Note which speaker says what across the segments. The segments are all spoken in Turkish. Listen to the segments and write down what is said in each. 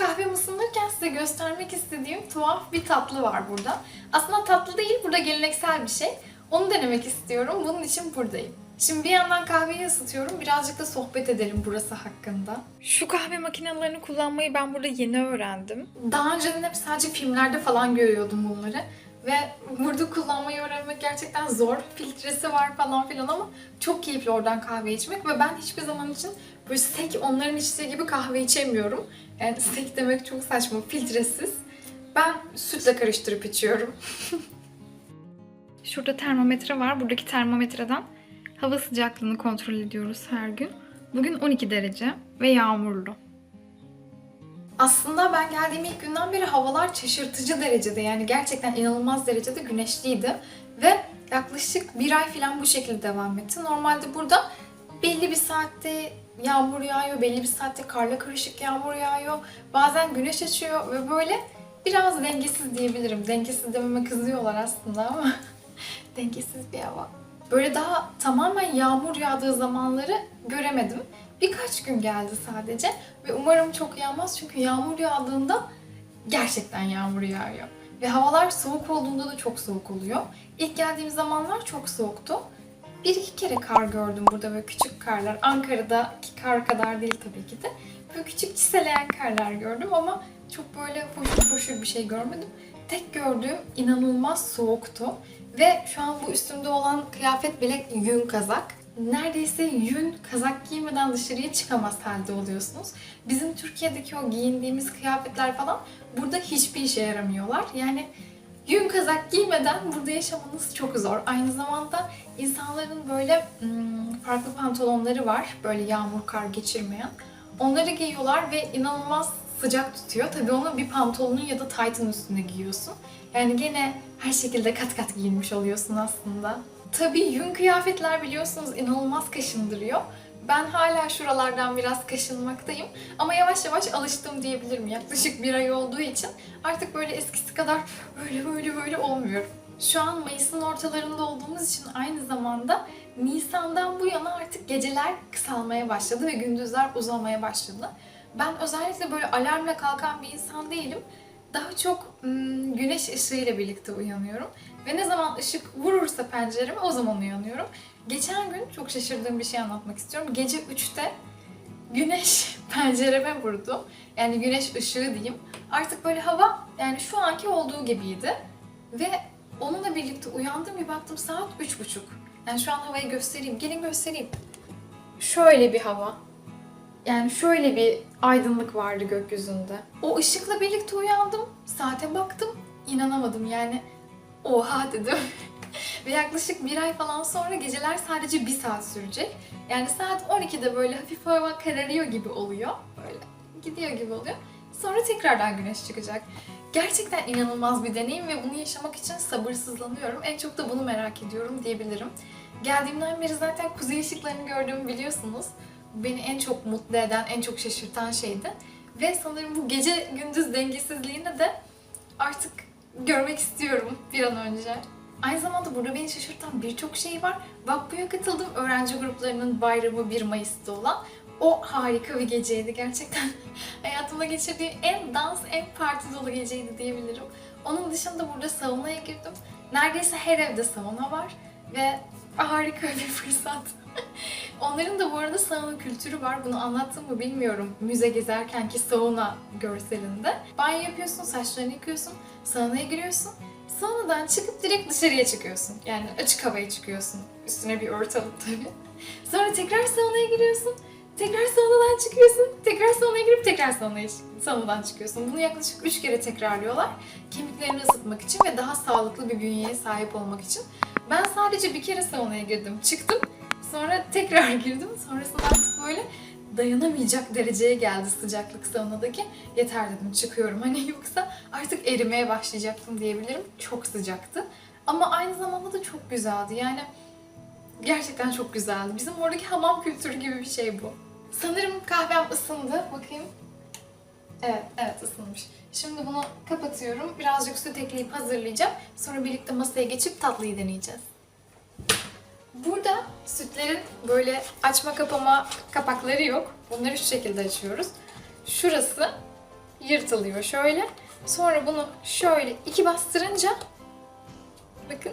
Speaker 1: kahvemi ısınırken size göstermek istediğim tuhaf bir tatlı var burada. Aslında tatlı değil, burada geleneksel bir şey. Onu denemek istiyorum. Bunun için buradayım. Şimdi bir yandan kahveyi ısıtıyorum. Birazcık da sohbet edelim burası hakkında. Şu kahve makinelerini kullanmayı ben burada yeni öğrendim. Daha önceden hep sadece filmlerde falan görüyordum bunları. Ve burada kullanmayı öğrenmek gerçekten zor. Filtresi var falan filan ama çok keyifli oradan kahve içmek ve ben hiçbir zaman için böyle sek onların içtiği gibi kahve içemiyorum. Yani sek demek çok saçma, filtresiz. Ben sütle karıştırıp içiyorum. Şurada termometre var. Buradaki termometreden hava sıcaklığını kontrol ediyoruz her gün. Bugün 12 derece ve yağmurlu. Aslında ben geldiğim ilk günden beri havalar şaşırtıcı derecede yani gerçekten inanılmaz derecede güneşliydi. Ve yaklaşık bir ay falan bu şekilde devam etti. Normalde burada belli bir saatte yağmur yağıyor, belli bir saatte karla karışık yağmur yağıyor. Bazen güneş açıyor ve böyle biraz dengesiz diyebilirim. Dengesiz dememe kızıyorlar aslında ama dengesiz bir hava. Böyle daha tamamen yağmur yağdığı zamanları göremedim. Birkaç gün geldi sadece ve umarım çok yağmaz çünkü yağmur yağdığında gerçekten yağmur yağıyor. Ve havalar soğuk olduğunda da çok soğuk oluyor. İlk geldiğim zamanlar çok soğuktu. Bir iki kere kar gördüm burada böyle küçük karlar. Ankara'daki kar kadar değil tabii ki de. Böyle küçük çiseleyen karlar gördüm ama çok böyle foşur foşur bir şey görmedim. Tek gördüğüm inanılmaz soğuktu. Ve şu an bu üstümde olan kıyafet bile yün kazak. Neredeyse yün kazak giymeden dışarıya çıkamaz halde oluyorsunuz. Bizim Türkiye'deki o giyindiğimiz kıyafetler falan burada hiçbir işe yaramıyorlar. Yani yün kazak giymeden burada yaşamanız çok zor. Aynı zamanda insanların böyle hmm, farklı pantolonları var. Böyle yağmur kar geçirmeyen. Onları giyiyorlar ve inanılmaz sıcak tutuyor. Tabii onu bir pantolonun ya da taytın üstüne giyiyorsun. Yani gene her şekilde kat kat giyinmiş oluyorsun aslında. Tabii yün kıyafetler biliyorsunuz inanılmaz kaşındırıyor. Ben hala şuralardan biraz kaşınmaktayım. Ama yavaş yavaş alıştım diyebilirim. Yaklaşık bir ay olduğu için artık böyle eskisi kadar böyle böyle böyle olmuyorum. Şu an Mayıs'ın ortalarında olduğumuz için aynı zamanda Nisan'dan bu yana artık geceler kısalmaya başladı ve gündüzler uzamaya başladı. Ben özellikle böyle alarmla kalkan bir insan değilim. Daha çok güneş ışığıyla birlikte uyanıyorum. Ve ne zaman ışık vurursa pencereme o zaman uyanıyorum. Geçen gün çok şaşırdığım bir şey anlatmak istiyorum. Gece 3'te güneş pencereme vurdu. Yani güneş ışığı diyeyim. Artık böyle hava yani şu anki olduğu gibiydi. Ve onunla birlikte uyandım bir baktım saat üç buçuk. Yani şu an havayı göstereyim. Gelin göstereyim. Şöyle bir hava. Yani şöyle bir aydınlık vardı gökyüzünde. O ışıkla birlikte uyandım. Saate baktım. inanamadım yani. Oha dedim. Ve yaklaşık bir ay falan sonra geceler sadece bir saat sürecek. Yani saat 12'de böyle hafif hava kararıyor gibi oluyor. Böyle gidiyor gibi oluyor. Sonra tekrardan güneş çıkacak. Gerçekten inanılmaz bir deneyim ve bunu yaşamak için sabırsızlanıyorum. En çok da bunu merak ediyorum diyebilirim. Geldiğimden beri zaten kuzey ışıklarını gördüğümü biliyorsunuz. Beni en çok mutlu eden, en çok şaşırtan şeydi. Ve sanırım bu gece gündüz dengesizliğini de artık görmek istiyorum bir an önce. Aynı zamanda burada beni şaşırtan birçok şey var. Vakbu'ya katıldım. Öğrenci gruplarının bayramı 1 Mayıs'ta olan. O harika bir geceydi gerçekten. Hayatımda geçirdiğim en dans, en parti dolu geceydi diyebilirim. Onun dışında burada saunaya girdim. Neredeyse her evde sauna var ve harika bir fırsat. Onların da bu arada sauna kültürü var. Bunu anlattım mı bilmiyorum. Müze gezerkenki sauna görselinde. Banyo yapıyorsun, saçlarını yıkıyorsun, saunaya giriyorsun. Saunadan çıkıp direkt dışarıya çıkıyorsun. Yani açık havaya çıkıyorsun. Üstüne bir örtü alıp tabii. Sonra tekrar saunaya giriyorsun. Tekrar saunadan çıkıyorsun. Tekrar saunaya girip tekrar saunaya, saunadan çıkıyorsun. Bunu yaklaşık 3 kere tekrarlıyorlar. Kemiklerini ısıtmak için ve daha sağlıklı bir bünyeye sahip olmak için. Ben sadece bir kere saunaya girdim. Çıktım. Sonra tekrar girdim. Sonrasında artık böyle dayanamayacak dereceye geldi sıcaklık saunadaki. Yeter dedim çıkıyorum. Hani yoksa artık erimeye başlayacaktım diyebilirim. Çok sıcaktı. Ama aynı zamanda da çok güzeldi. Yani gerçekten çok güzeldi. Bizim oradaki hamam kültürü gibi bir şey bu. Sanırım kahvem ısındı. Bakayım. Evet, evet ısınmış. Şimdi bunu kapatıyorum. Birazcık süt ekleyip hazırlayacağım. Sonra birlikte masaya geçip tatlıyı deneyeceğiz. Burada sütlerin böyle açma kapama kapakları yok. Bunları şu şekilde açıyoruz. Şurası yırtılıyor şöyle. Sonra bunu şöyle iki bastırınca bakın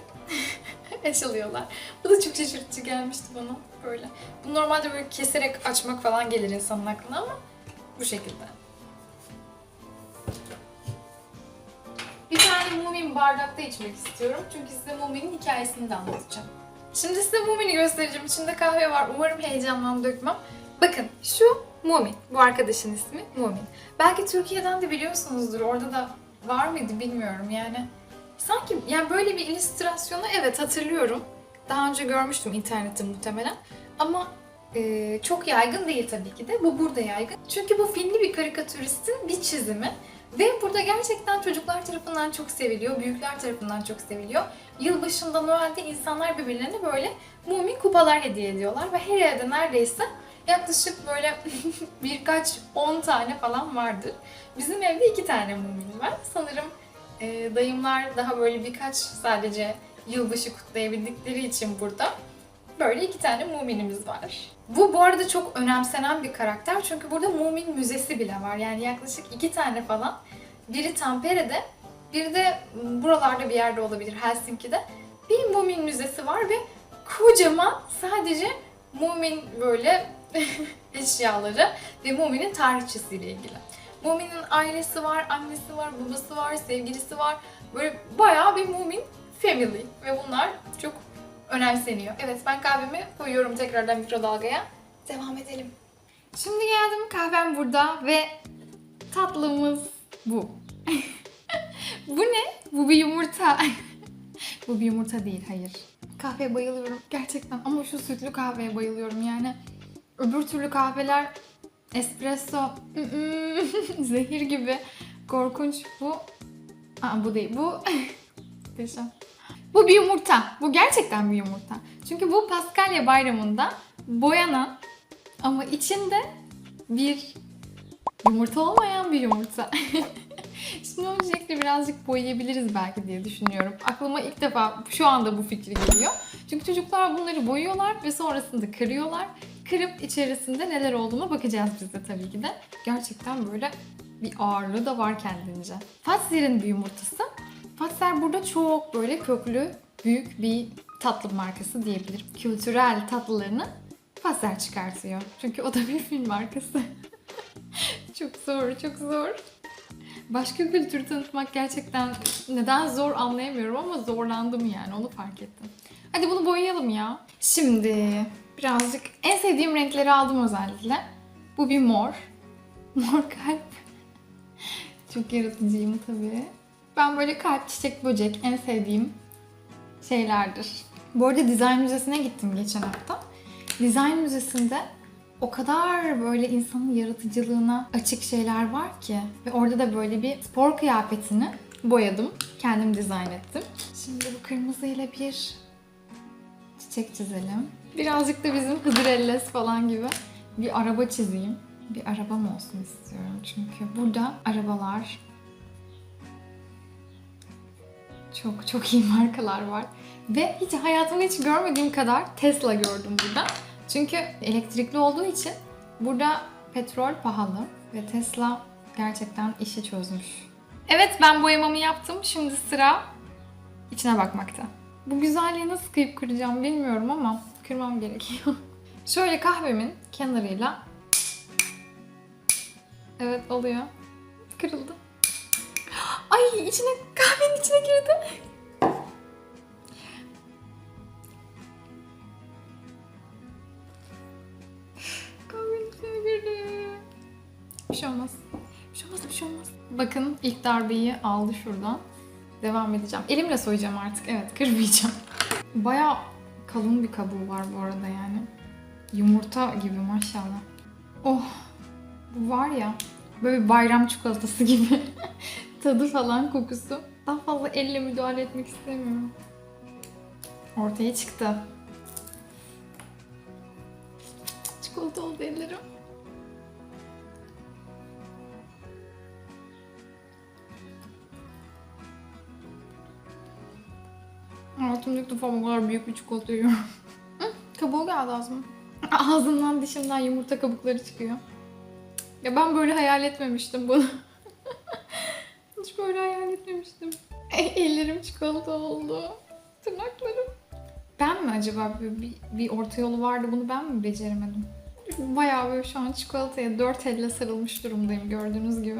Speaker 1: açılıyorlar. Bu da çok şaşırtıcı gelmişti bana böyle. Bu normalde böyle keserek açmak falan gelir insanın aklına ama bu şekilde. Bir tane Mumin bardakta içmek istiyorum. Çünkü size Mumin'in hikayesini de anlatacağım. Şimdi size Mumin'i göstereceğim. İçinde kahve var. Umarım heyecandan dökmem. Bakın şu Mumin. Bu arkadaşın ismi Mumin. Belki Türkiye'den de biliyorsunuzdur. Orada da var mıydı bilmiyorum yani. Sanki yani böyle bir illüstrasyonu evet hatırlıyorum. Daha önce görmüştüm internette muhtemelen. Ama e, çok yaygın değil tabii ki de. Bu burada yaygın. Çünkü bu Finli bir karikatüristin bir çizimi. Ve burada gerçekten çocuklar tarafından çok seviliyor, büyükler tarafından çok seviliyor. Yılbaşında, Noel'de insanlar birbirlerine böyle mumin kupalar hediye ediyorlar ve her evde neredeyse yaklaşık böyle birkaç on tane falan vardır. Bizim evde iki tane mumin var. Sanırım e, dayımlar daha böyle birkaç sadece yılbaşı kutlayabildikleri için burada böyle iki tane muminimiz var. Bu bu arada çok önemsenen bir karakter çünkü burada mumin müzesi bile var. Yani yaklaşık iki tane falan. Biri Tampere'de, biri de buralarda bir yerde olabilir Helsinki'de. Bir mumin müzesi var ve kocaman sadece mumin böyle eşyaları ve muminin tarihçesiyle ilgili. Mumin'in ailesi var, annesi var, babası var, sevgilisi var. Böyle bayağı bir mumin family ve bunlar çok önemseniyor. Evet ben kahvemi koyuyorum tekrardan mikrodalgaya. Devam edelim. Şimdi geldim kahvem burada ve tatlımız bu. bu ne? Bu bir yumurta. bu bir yumurta değil hayır. Kahveye bayılıyorum gerçekten ama şu sütlü kahveye bayılıyorum yani. Öbür türlü kahveler espresso zehir gibi korkunç bu. Aa, bu değil bu. Muhteşem. Bu bir yumurta. Bu gerçekten bir yumurta. Çünkü bu Paskalya bayramında boyanan ama içinde bir yumurta olmayan bir yumurta. Şimdi onun şekli birazcık boyayabiliriz belki diye düşünüyorum. Aklıma ilk defa şu anda bu fikri geliyor. Çünkü çocuklar bunları boyuyorlar ve sonrasında kırıyorlar. Kırıp içerisinde neler olduğuna bakacağız biz de tabii ki de. Gerçekten böyle bir ağırlığı da var kendince. Fatzer'in bir yumurtası. Fatser burada çok böyle köklü, büyük bir tatlı markası diyebilirim. Kültürel tatlılarını Fatser çıkartıyor. Çünkü o da bir film markası. çok zor, çok zor. Başka kültür tanıtmak gerçekten neden zor anlayamıyorum ama zorlandım yani onu fark ettim. Hadi bunu boyayalım ya. Şimdi birazcık en sevdiğim renkleri aldım özellikle. Bu bir mor. Mor kalp. Çok yaratıcıyım tabii. Ben böyle kalp, çiçek, böcek en sevdiğim şeylerdir. Bu arada dizayn müzesine gittim geçen hafta. Dizayn müzesinde o kadar böyle insanın yaratıcılığına açık şeyler var ki. Ve orada da böyle bir spor kıyafetini boyadım. Kendim dizayn ettim. Şimdi bu kırmızıyla bir çiçek çizelim. Birazcık da bizim Hıdrellez falan gibi bir araba çizeyim. Bir arabam olsun istiyorum çünkü burada arabalar çok çok iyi markalar var. Ve hiç hayatımda hiç görmediğim kadar Tesla gördüm burada. Çünkü elektrikli olduğu için burada petrol pahalı ve Tesla gerçekten işi çözmüş. Evet ben boyamamı yaptım. Şimdi sıra içine bakmakta. Bu güzelliği nasıl kıyıp kıracağım bilmiyorum ama kırmam gerekiyor. Şöyle kahvemin kenarıyla Evet oluyor. Kırıldı. Ay içine kahvenin içine girdi. Kahvenin içine girdi. Bir şey olmaz. Bir şey olmaz, bir şey olmaz. Bakın ilk darbeyi aldı şuradan. Devam edeceğim. Elimle soyacağım artık. Evet, kırmayacağım. Baya kalın bir kabuğu var bu arada yani. Yumurta gibi maşallah. Oh, bu var ya böyle bayram çikolatası gibi. Tadı falan kokusu. Daha fazla elle müdahale etmek istemiyorum. Ortaya çıktı. Çikolata oldu ellerim. Hayatımda ilk defa bu kadar büyük bir çikolata yiyorum. Kabuğu geldi ağzıma. Ağzımdan dişimden yumurta kabukları çıkıyor. Ya ben böyle hayal etmemiştim bunu. Böyle hayal etmemiştim. Ellerim çikolata oldu. Tırnaklarım. Ben mi acaba bir, bir, bir orta yolu vardı bunu ben mi beceremedim? Bayağı böyle şu an çikolataya dört elle sarılmış durumdayım gördüğünüz gibi.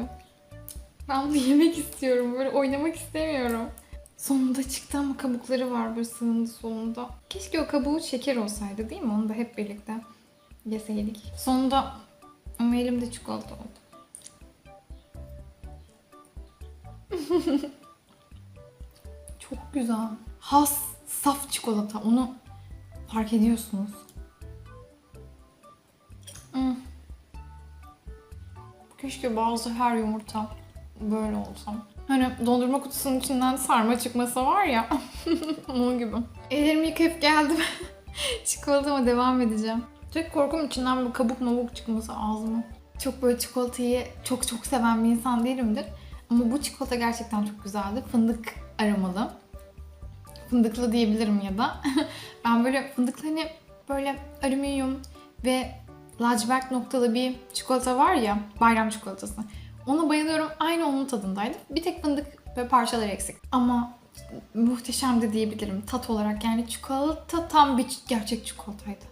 Speaker 1: Ben bunu yemek istiyorum. Böyle oynamak istemiyorum. Sonunda çıktı ama kabukları var böyle sığındı sonunda. Keşke o kabuğu şeker olsaydı değil mi? Onu da hep birlikte yeseydik. Sonunda ama elimde çikolata oldu. Çok güzel. Has, saf çikolata. Onu fark ediyorsunuz. Hmm. Keşke bazı her yumurta böyle olsam. Hani dondurma kutusunun içinden sarma çıkmasa var ya. Onun gibi. Ellerimi yıkayıp geldim. Çikolatama devam edeceğim. Tek korkum içinden bir kabuk mabuk çıkması ağzıma. Çok böyle çikolatayı çok çok seven bir insan değilimdir. Ama bu çikolata gerçekten çok güzeldi. Fındık aromalı. Fındıklı diyebilirim ya da. ben böyle fındıklı hani böyle alüminyum ve lacivert noktalı bir çikolata var ya bayram çikolatası. Ona bayılıyorum. Aynı onun tadındaydı. Bir tek fındık ve parçaları eksik. Ama muhteşemdi diyebilirim tat olarak. Yani çikolata tam bir gerçek çikolataydı.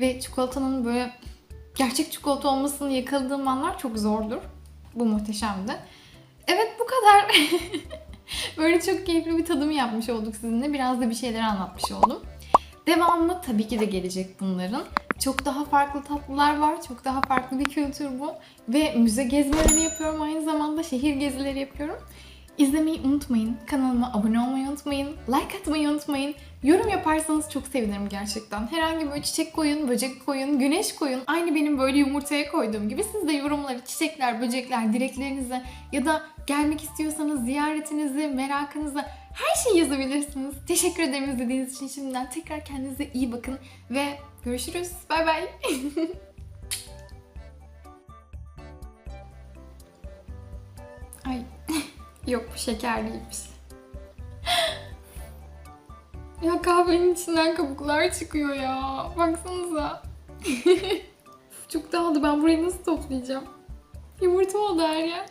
Speaker 1: Ve çikolatanın böyle gerçek çikolata olmasını yakaladığım anlar çok zordur. Bu muhteşemdi. Evet bu kadar. böyle çok keyifli bir tadım yapmış olduk sizinle. Biraz da bir şeyler anlatmış oldum. Devamlı tabii ki de gelecek bunların. Çok daha farklı tatlılar var. Çok daha farklı bir kültür bu. Ve müze gezmeleri yapıyorum. Aynı zamanda şehir gezileri yapıyorum. İzlemeyi unutmayın. Kanalıma abone olmayı unutmayın. Like atmayı unutmayın. Yorum yaparsanız çok sevinirim gerçekten. Herhangi böyle çiçek koyun, böcek koyun, güneş koyun. Aynı benim böyle yumurtaya koyduğum gibi siz de yorumları, çiçekler, böcekler, dileklerinizi ya da gelmek istiyorsanız ziyaretinizi, merakınızı her şeyi yazabilirsiniz. Teşekkür ederim izlediğiniz için şimdiden. Tekrar kendinize iyi bakın ve görüşürüz. Bay bay. Ay yok bu şeker değilmiş. Ya kahvenin içinden kabuklar çıkıyor ya. Baksanıza. Çok dağıldı. Ben burayı nasıl toplayacağım? Yumurta oldu her yer.